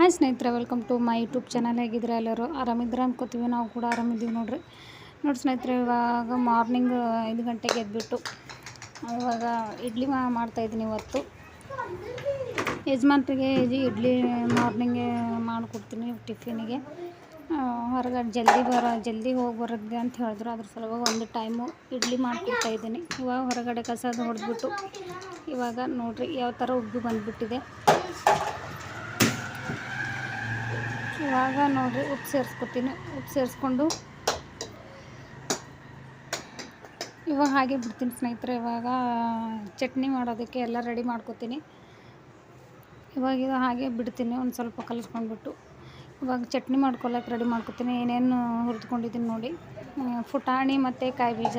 Hi ಸ್ನೇಹಿತರೆ welcome to my YouTube channel ಹೇಗಿದ್ರೆ ಎಲ್ಲರೂ? ಆರಾಮಿದ್ರೆ ಅನ್ಕೋತೀವಿ. ನಾವು ಕೂಡ ಆರಾಮಿದ್ದೀವಿ ನೋಡ್ರಿ. ನೋಡಿ ಸ್ನೇಹಿತರೆ, ಇವಾಗ ಮಾರ್ನಿಂಗ್ ಐದು ಗಂಟೆಗೆ ಎದ್ಬಿಟ್ಟು, ಇವಾಗ ಇಡ್ಲಿ ಮಾಡ್ತಾಯಿದ್ದೀನಿ ಇವತ್ತು. ಯಜಮಾನ್ರಿಗೆ ಇಡ್ಲಿ ಮಾರ್ನಿಂಗೆ ಮಾಡಿಕೊಡ್ತೀನಿ ಟಿಫಿನಿಗೆ. ಹೊರಗಡೆ ಜಲ್ದಿ ಬರೋ, ಜಲ್ದಿ ಹೋಗಿ ಬರೋದು ಅಂತ ಹೇಳಿದ್ರು. ಅದ್ರ ಸಲುವಾಗಿ ಒಂದು ಟೈಮು ಇಡ್ಲಿ ಮಾಡಿಕೊಡ್ತಾ ಇದ್ದೀನಿ. ಇವಾಗ ಹೊರಗಡೆ ಕಸ ಹೊಡೆದ್ಬಿಟ್ಟು, ಇವಾಗ ನೋಡಿರಿ ಯಾವ ಥರ ಉಬ್ಬಿ ಬಂದುಬಿಟ್ಟಿದೆ. ಇವಾಗ ನೋಡಿರಿ ಉಪ್ಪು ಸೇರಿಸ್ಕೊತೀನಿ. ಉಪ್ಪು ಸೇರಿಸ್ಕೊಂಡು ಇವಾಗ ಹಾಗೆ ಬಿಡ್ತೀನಿ ಸ್ನೇಹಿತರೆ, ಇವಾಗ ಚಟ್ನಿ ಮಾಡೋದಕ್ಕೆ ಎಲ್ಲ ರೆಡಿ ಮಾಡ್ಕೊತೀನಿ. ಇವಾಗ ಇದು ಹಾಗೆ ಬಿಡ್ತೀನಿ, ಒಂದು ಸ್ವಲ್ಪ ಕಲಿಸ್ಕೊಂಡ್ಬಿಟ್ಟು. ಇವಾಗ ಚಟ್ನಿ ಮಾಡ್ಕೊಳಕ್ಕೆ ರೆಡಿ ಮಾಡ್ಕೊತೀನಿ. ಏನೇನು ಹುರಿದುಕೊಂಡಿದ್ದೀನಿ ನೋಡಿ. ಪುಟಾಣಿ ಮತ್ತು ಕಾಯಿ ಬೀಜ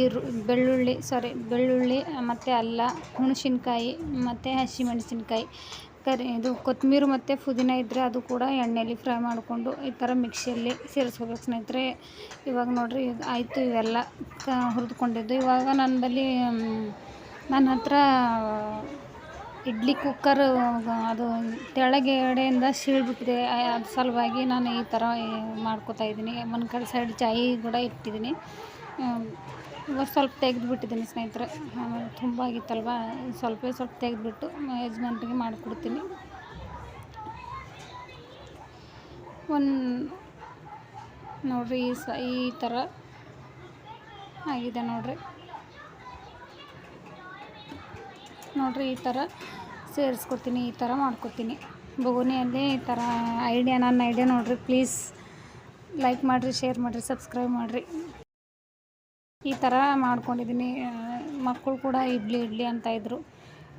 ಈರು, ಬೆಳ್ಳುಳ್ಳಿ ಸಾರಿ ಬೆಳ್ಳುಳ್ಳಿ, ಮತ್ತು ಅಲ್ಲ, ಹುಣಸಿನ್ಕಾಯಿ, ಮತ್ತು ಹಸಿಮೆಣಸಿನ್ಕಾಯಿ ಕರಿ ಇದು ಕೊತ್ತಂಬರಿ ಮತ್ತು ಪುದೀನ ಇದ್ದರೆ ಅದು ಕೂಡ ಎಣ್ಣೆಯಲ್ಲಿ ಫ್ರೈ ಮಾಡಿಕೊಂಡು ಈ ಥರ ಮಿಕ್ಸಿಯಲ್ಲಿ ಸೇರಿಸ್ಕೋಬೇಕು ಸ್ನೇಹಿತರೆ. ಇವಾಗ ನೋಡಿರಿ ಆಯಿತು ಇವೆಲ್ಲ ಕ ಹುರಿದುಕೊಂಡಿದ್ದು. ಇವಾಗ ನನ್ನ ಬಳಿ ನನ್ನ ಹತ್ರ ಇಡ್ಲಿ ಕುಕ್ಕರ್ ಅದು ತೆಳಗೆ ಎಡೆಯಿಂದ ಸೀಳ್ಬಿಟ್ಟಿದೆ ಅದ್ರ ಸಲುವಾಗಿ ನಾನು ಈ ಥರ ಮಾಡ್ಕೋತಾ ಇದ್ದೀನಿ. ಒಂದು ಕಡೆ ಸೈಡ್ ಚಾಯಿ ಕೂಡ ಇಟ್ಟಿದ್ದೀನಿ. ಇವಾಗ ಸ್ವಲ್ಪ ತೆಗೆದುಬಿಟ್ಟಿದ್ದೀನಿ ಸ್ನೇಹಿತರೆ. ಆಮೇಲೆ ತುಂಬ ಆಗಿತ್ತಲ್ವ? ಸ್ವಲ್ಪ ಸ್ವಲ್ಪ ತೆಗೆದುಬಿಟ್ಟು ಯಜಮಾನ್ರಿಗೆ ಮಾಡಿಕೊಡ್ತೀನಿ. ಒಂದು ನೋಡಿರಿ, ಈ ಸ ಈ ಥರ ಆಗಿದೆ ನೋಡಿರಿ. ನೋಡಿರಿ, ಈ ಥರ ಸೇರಿಸ್ಕೊತೀನಿ ಈ ಥರ ಮಾಡ್ಕೊತೀನಿ ಬಗುನಿಯಲ್ಲಿ ಈ ಥರ ಐಡಿಯಾ ನನ್ನ ಐಡಿಯಾ ನೋಡಿರಿ. ಪ್ಲೀಸ್ ಲೈಕ್ ಮಾಡಿರಿ ಶೇರ್ ಮಾಡಿರಿ ಸಬ್ಸ್ಕ್ರೈಬ್ ಮಾಡಿರಿ. ಈ ಥರ ಮಾಡ್ಕೊಂಡಿದ್ದೀನಿ. ಮಕ್ಕಳು ಕೂಡ ಇಡ್ಲಿ ಇಡ್ಲಿ ಅಂತ ಇದ್ದರು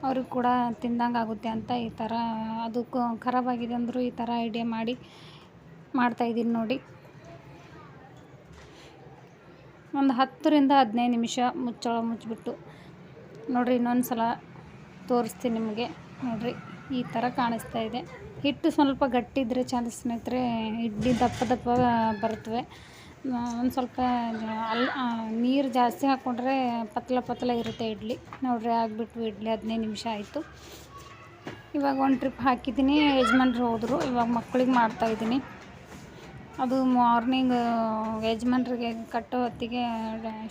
ಅವ್ರಿಗೆ ಕೂಡ ತಿಂದಂಗೆ ಆಗುತ್ತೆ ಅಂತ ಈ ಥರ, ಅದು ಖರಾಬ್ ಖರಾಬಾಗಿದೆ ಅಂದರು ಈ ಥರ ಐಡಿಯಾ ಮಾಡಿ ಮಾಡ್ತಾಯಿದ್ದೀನಿ ನೋಡಿ. ಒಂದು ಹತ್ತರಿಂದ ಹದಿನೈದು ನಿಮಿಷ ಮುಚ್ಚಳ ಮುಚ್ಚಿಬಿಟ್ಟು ನೋಡಿರಿ ಇನ್ನೊಂದು ಸಲ ತೋರಿಸ್ತೀನಿ ನಿಮಗೆ. ನೋಡಿರಿ ಈ ಥರ ಕಾಣಿಸ್ತಾ ಇದೆ. ಹಿಟ್ಟು ಸ್ವಲ್ಪ ಗಟ್ಟಿದ್ರೆ ಚಾನ್ಸ್ ಸ್ನೇಹಿತರೆ, ಇಡ್ಲಿ ದಪ್ಪ ದಪ್ಪ ಬರ್ತವೆ. ಒಂದು ಸ್ವಲ್ಪ ಅಲ್ಲಿ ನೀರು ಜಾಸ್ತಿ ಹಾಕ್ಕೊಂಡ್ರೆ ಪತ್ಲ ಪತ್ಲ ಇರುತ್ತೆ ಇಡ್ಲಿ. ನೋಡಿರಿ ಆಗಿಬಿಟ್ಟು ಇಡ್ಲಿ ಹದಿನೈದು ನಿಮಿಷ ಆಯಿತು. ಇವಾಗ ಒಂದು ಟ್ರಿಪ್ ಹಾಕಿದ್ದೀನಿ, ಯಜಮಾನ್ರು ಹೋದರು. ಇವಾಗ ಮಕ್ಕಳಿಗೆ ಮಾಡ್ತಾಯಿದ್ದೀನಿ ಅದು ಮಾರ್ನಿಂಗ್ ಯಜಮಾನ್ರಿಗೆ ಕಟ್ಟೋ ಹೊತ್ತಿಗೆ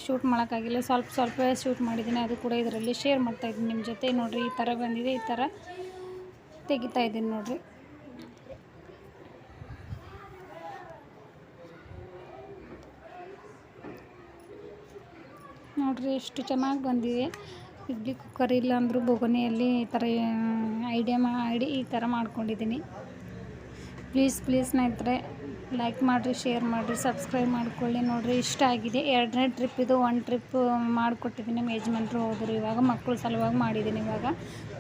ಶೂಟ್ ಮಾಡೋಕ್ಕಾಗಿಲ್ಲ ಸ್ವಲ್ಪ ಸ್ವಲ್ಪ ಶೂಟ್ ಮಾಡಿದ್ದೀನಿ. ಅದು ಕೂಡ ಇದರಲ್ಲಿ ಶೇರ್ ಮಾಡ್ತಾಯಿದ್ದೀನಿ ನಿಮ್ಮ ಜೊತೆ. ನೋಡಿರಿ, ಈ ಥರ ಬಂದಿದೆ, ಈ ಥರ ತೆಗಿತಾಯಿದ್ದೀನಿ ನೋಡಿರಿ. ನೋಡಿರಿ, ಎಷ್ಟು ಚೆನ್ನಾಗಿ ಬಂದಿದೆ. ಇಡ್ಲಿ ಕುಕ್ಕರ್ ಇಲ್ಲ ಅಂದರೂ ಬೊಗನೆಯಲ್ಲಿ ಈ ಥರ ಐಡಿಯಾ ಮಾಡಿ ಈ ಥರ ಮಾಡ್ಕೊಂಡಿದ್ದೀನಿ. ಪ್ಲೀಸ್ ಪ್ಲೀಸ್ ಸ್ನೇಹಿತರೆ ಲೈಕ್ ಮಾಡಿರಿ ಶೇರ್ ಮಾಡಿರಿ ಸಬ್ಸ್ಕ್ರೈಬ್ ಮಾಡ್ಕೊಳ್ಳಿ. ನೋಡಿರಿ, ಇಷ್ಟ ಆಗಿದೆ. ಎರಡನೇ ಟ್ರಿಪ್ ಇದು ಒನ್ ಟ್ರಿಪ್ ಮಾಡಿಕೊಟ್ಟಿದ್ದೀನಿ ನಮ್ಮ ಯಜಮಾನ್ರು ಹೋದರು ಇವಾಗ ಮಕ್ಕಳು ಸಲುವಾಗಿ ಮಾಡಿದ್ದೀನಿ ಇವಾಗ.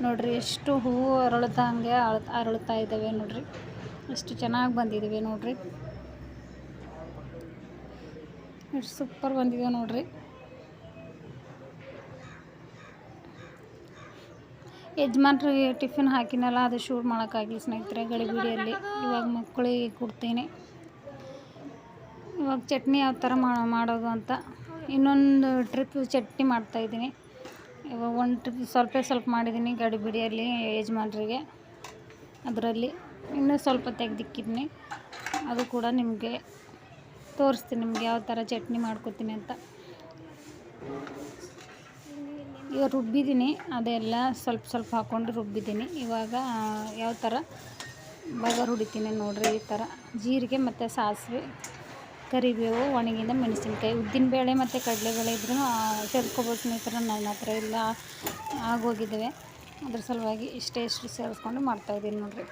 ನೋಡಿರಿ, ಎಷ್ಟು ಹೂವು ಅರಳುತ್ತಂಗೆ ಅಳ, ಅರಳುತ್ತಾ ಇದ್ದಾವೆ ನೋಡಿರಿ. ಎಷ್ಟು ಚೆನ್ನಾಗಿ ಬಂದಿದ್ದೀವಿ ನೋಡಿರಿ. ಎಷ್ಟು ಸೂಪರ್ ಬಂದಿದೆ ನೋಡಿರಿ. ಯಜಮಾನ್ರಿಗೆ ಟಿಫಿನ್ ಹಾಕಿನಲ್ಲ, ಅದು ಶೂಟ್ ಮಾಡೋಕ್ಕಾಗಿಲ್ಲ ಸ್ನೇಹಿತರೆ ಗಡಿಬಿಡಿಯಲ್ಲಿ ಇವಾಗ ಮಕ್ಕಳಿಗೆ ಕೊಡ್ತೀನಿ. ಇವಾಗ ಚಟ್ನಿ ಯಾವ ಥರ ಮಾಡೋದು ಅಂತ. ಇನ್ನೊಂದು ಟ್ರಿಪ್ ಚಟ್ನಿ ಮಾಡ್ತಾಯಿದ್ದೀನಿ ಇವಾಗ ಒಂದು ಟ್ರಿಪ್ ಸ್ವಲ್ಪ ಸ್ವಲ್ಪ ಮಾಡಿದ್ದೀನಿ ಗಡಿಬಿಡಿಯಲ್ಲಿ ಯಜಮಾನ್ರಿಗೆ. ಅದರಲ್ಲಿ ಇನ್ನೂ ಸ್ವಲ್ಪ ತೆಗೆದಿಕ್ಕಿದ್ದೀನಿ ಅದು ಕೂಡ ನಿಮಗೆ ತೋರಿಸ್ತೀನಿ, ನಿಮ್ಗೆ ಯಾವ ಥರ ಚಟ್ನಿ ಮಾಡ್ಕೊತೀನಿ ಅಂತ. ಈಗ ರುಬ್ಬಿದ್ದೀನಿ. ಅದೆಲ್ಲ ಸ್ವಲ್ಪ ಸ್ವಲ್ಪ ಹಾಕ್ಕೊಂಡು ರುಬ್ಬಿದ್ದೀನಿ. ಇವಾಗ ಯಾವ ಥರ? ಬಗರ್ ಹುಡಿತೀನಿ ನೋಡಿರಿ, ಈ ಥರ. ಜೀರಿಗೆ ಮತ್ತು ಸಾಸಿವೆ, ಕರಿಬೇವು, ಒಣಗಿದ ಮೆಣಸಿನ್ಕಾಯಿ ಉದ್ದಿನಬೇಳೆ ಮತ್ತು ಕಡಲೆಬೇಳೆ ಇದ್ರೂ ಸೇರಿಸ್ಕೋಬೋದು ಸ್ನೇಹಿತರೆ, ನನ್ನ ಹತ್ರ ಇಲ್ಲ ಆಗೋಗಿದ್ದಾವೆ. ಅದ್ರ ಸಲುವಾಗಿ ಇಷ್ಟೇ ಇಷ್ಟು ಸೇರಿಸ್ಕೊಂಡು ಮಾಡ್ತಾಯಿದ್ದೀನಿ ನೋಡಿರಿ.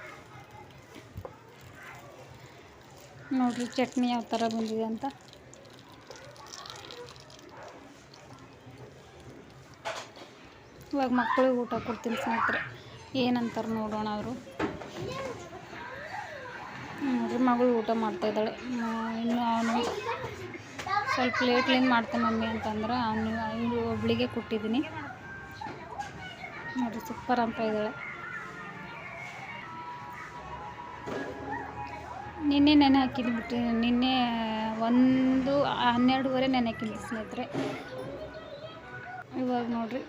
ನೋಡಿರಿ, ಚಟ್ನಿ ಯಾವ ಥರ ಬಂದಿದೆ ಅಂತ. ಇವಾಗ ಮಕ್ಕಳಿಗೆ ಊಟ ಕೊಡ್ತೀನಿ ಸ್ನೇಹಿತರೆ. ಏನಂತಾರೆ ನೋಡೋಣ ಅವರು. ನೋಡ್ರಿ, ಮಗಳು ಊಟ ಮಾಡ್ತಾಯಿದ್ದಾಳೆ ಇನ್ನು ಅವನು ಸ್ವಲ್ಪ ಲೇಟ್ಲಿಂದ ಮಾಡ್ತಾನೆ ಮಮ್ಮಿ ಅಂತಂದ್ರೆ ಅವನು ಇವಳು ಒಬ್ಳಿಗೆ ಕೊಟ್ಟಿದ್ದೀನಿ. ನೋಡಿರಿ ಸೂಪರ್ ಅಂತ ಇದ್ದಾಳೆ. ನಿನ್ನೆ ನೆನೆ ಹಾಕಿದ್ದು ಬಿಟ್ಟು ನಿನ್ನೆ ಒಂದು ಹನ್ನೆರಡುವರೆ ನೆನೆ ಹಾಕಿದ್ದೆ ಸ್ನೇಹಿತರೆ. ಇವಾಗ ನೋಡ್ರಿ.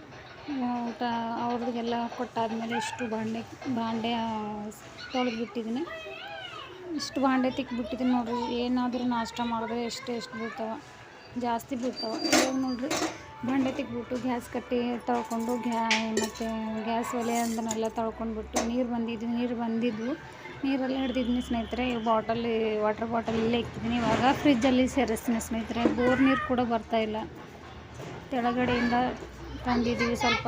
ಊಟ ಅವ್ರಿಗೆಲ್ಲ ಕೊಟ್ಟಾದಮೇಲೆ ಇಷ್ಟು ಬಾಂಡೆ ಬಾಂಡೆ ತೊಳೆದು ಬಿಟ್ಟಿದ್ದೀನಿ ಇಷ್ಟು ಬಾಂಡೆ ತಿಕ್ಬಿಟ್ಟಿದ್ದೀನಿ ನೋಡಿರಿ, ಏನಾದರೂ ನಾಷ್ಟ ಮಾಡಿದ್ರೆ ಎಷ್ಟು ಎಷ್ಟು ಬೀಳ್ತಾವೆ, ಜಾಸ್ತಿ ಬೀಳ್ತಾವೆ. ಇವಾಗ ನೋಡಿರಿ, ಬಾಂಡೆ ತಿಕ್ಬಿಟ್ಟು ಗ್ಯಾಸ್ ಕಟ್ಟಿ ತೊಳ್ಕೊಂಡು ಗ್ಯಾ, ಮತ್ತು ಗ್ಯಾಸ್ ಒಲೆ ಅದನ್ನೆಲ್ಲ ತೊಳ್ಕೊಂಡ್ಬಿಟ್ಟು ನೀರು ಬಂದಿದ್ದು ನೀರು ಬಂದಿದ್ದು, ನೀರೆಲ್ಲ ಹಿಡ್ದಿದ್ದೀನಿ ಸ್ನೇಹಿತರೆ, ಈ ಬಾಟಲ್, ವಾಟರ್ ಬಾಟಲ್ ಇಲ್ಲೇ ಇಕ್ಕಿದ್ದೀನಿ. ಇವಾಗ ಫ್ರಿಜ್ಜಲ್ಲಿ ಸೇರಿಸ್ತೀನಿ ಸ್ನೇಹಿತರೆ ಬೋರ್ ನೀರು ಕೂಡ ಬರ್ತಾಯಿಲ್ಲ ಕೆಳಗಡೆಯಿಂದ ತಂದಿದ್ದೀವಿ ಸ್ವಲ್ಪ.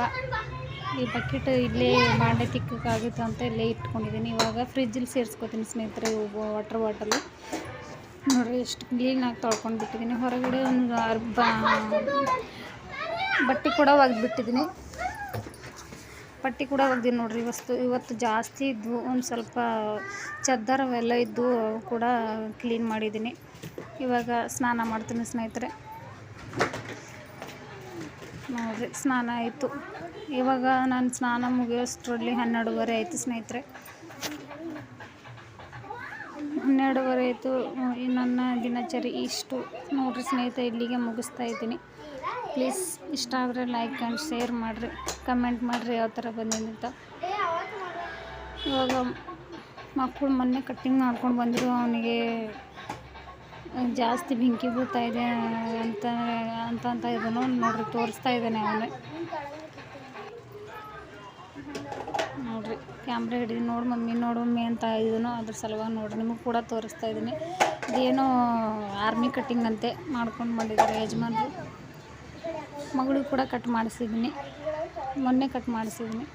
ಈ ಬಕೆಟ್ ಇಲ್ಲೇ ಬಾಂಡೆ ತಿಕ್ಕಾಗುತ್ತೆ ಅಂತ ಇಲ್ಲೇ ಇಟ್ಕೊಂಡಿದ್ದೀನಿ. ಇವಾಗ ಫ್ರಿಜ್ಜಲ್ಲಿ ಸೇರಿಸ್ಕೊತೀನಿ ಸ್ನೇಹಿತರೆ ವಾಟರ್ ಬಾಟಲು. ನೋಡಿರಿ ಎಷ್ಟು ಕ್ಲೀನಾಗಿ ತೊಳ್ಕೊಂಡು ಬಿಟ್ಟಿದ್ದೀನಿ ಹೊರಗಡೆ ಒಂದು ಅರ್ಬ, ಬಟ್ಟೆ ಕೂಡ ಒಗೆದ್ಬಿಟ್ಟಿದ್ದೀನಿ. ಬಟ್ಟೆ ಕೂಡ ಒಗ್ದೀನಿ ನೋಡಿರಿ. ಇವತ್ತು ಇವತ್ತು ಜಾಸ್ತಿ ಇದ್ವು. ಒಂದು ಸ್ವಲ್ಪ ಚದ್ದರವೆಲ್ಲ ಇದ್ದು ಕೂಡ ಕ್ಲೀನ್ ಮಾಡಿದ್ದೀನಿ. ಇವಾಗ ಸ್ನಾನ ಮಾಡ್ತೀನಿ ಸ್ನೇಹಿತರೆ. ನೋಡಿರಿ ಸ್ನಾನ ಆಯಿತು. ಇವಾಗ ನಾನು ಸ್ನಾನ ಮುಗಿಯೋಷ್ಟರಲ್ಲಿ ಹನ್ನೆರಡುವರೆ ಆಯಿತು ಸ್ನೇಹಿತರೆ. ಹನ್ನೆರಡುವರೆ ಆಯಿತು ನನ್ನ ದಿನಚರಿ ಇಷ್ಟು. ನೋಡ್ರಿ ಸ್ನೇಹಿತರೆ, ಇಲ್ಲಿಗೆ ಮುಗಿಸ್ತಾ ಇದ್ದೀನಿ. ಪ್ಲೀಸ್, ಇಷ್ಟ ಆದರೆ ಲೈಕ್ ಆ್ಯಂಡ್ ಶೇರ್ ಮಾಡಿರಿ. ಕಮೆಂಟ್ ಮಾಡಿರಿ ಯಾವ ಥರ ಬಂದಿದೆ ಅಂತ. ಇವಾಗ ಮಕ್ಕಳು ಮೊನ್ನೆ ಕಟ್ಟಿಂಗ್ ಮಾಡ್ಕೊಂಡು ಬಂದರು ಅವನಿಗೆ ಜಾಸ್ತಿ ಬೆಂಕಿ ಬೀಳ್ತಾ ಇದೆ ಅಂತ ಅಂತ ಅಂತ ಇದನ್ನು ನೋಡ್ರಿ, ತೋರಿಸ್ತಾ ಇದ್ದಾನೆ ಅವನೇ. ನೋಡ್ರಿ, ಕ್ಯಾಮ್ರ ಹಿಡಿದು ನೋಡಿ ಮಮ್ಮಿ, ನೋಡು ಮಮ್ಮಿ ಅಂತ ಇದನ್ನು ಅದ್ರ ಸಲುವಾಗಿ ನೋಡ್ರಿ. ನಿಮಗೆ ಕೂಡ ತೋರಿಸ್ತಾ ಇದ್ದೀನಿ. ಇದೇನೋ ಆರ್ಮಿ ಕಟ್ಟಿಂಗ್ ಅಂತೆ ಮಾಡ್ಕೊಂಡು ಮಾಡಿದ್ದಾರೆ ಯಜಮಾನ್ರು. ಮಗಳಿಗೂ ಕೂಡ ಕಟ್ ಮಾಡಿಸಿದ್ದೀನಿ. ಮೊನ್ನೆ ಕಟ್ ಮಾಡಿಸಿದ್ದೀನಿ.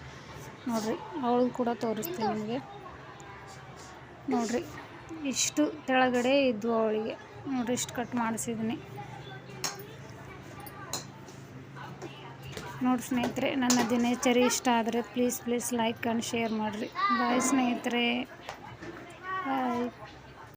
ನೋಡ್ರಿ ಅವಳಿಗೆ ಕೂಡ ತೋರಿಸ್ತೀನಿ ನಿಮಗೆ. ನೋಡ್ರಿ, ಇಷ್ಟು ಕೆಳಗಡೆ ಇದ್ವು ಅವಳಿಗೆ. ನೋಡಿ ಇಷ್ಟು ಕಟ್ ಮಾಡಿಸಿದ್ದೀನಿ. ನೋಡಿ ಸ್ನೇಹಿತರೆ, ನನ್ನ ದಿನಚರಿ ಇಷ್ಟ ಆದರೆ please please like and share ಮಾಡಿರಿ. ಬಾಯ್ ಸ್ನೇಹಿತರೆ. ಬಾಯ್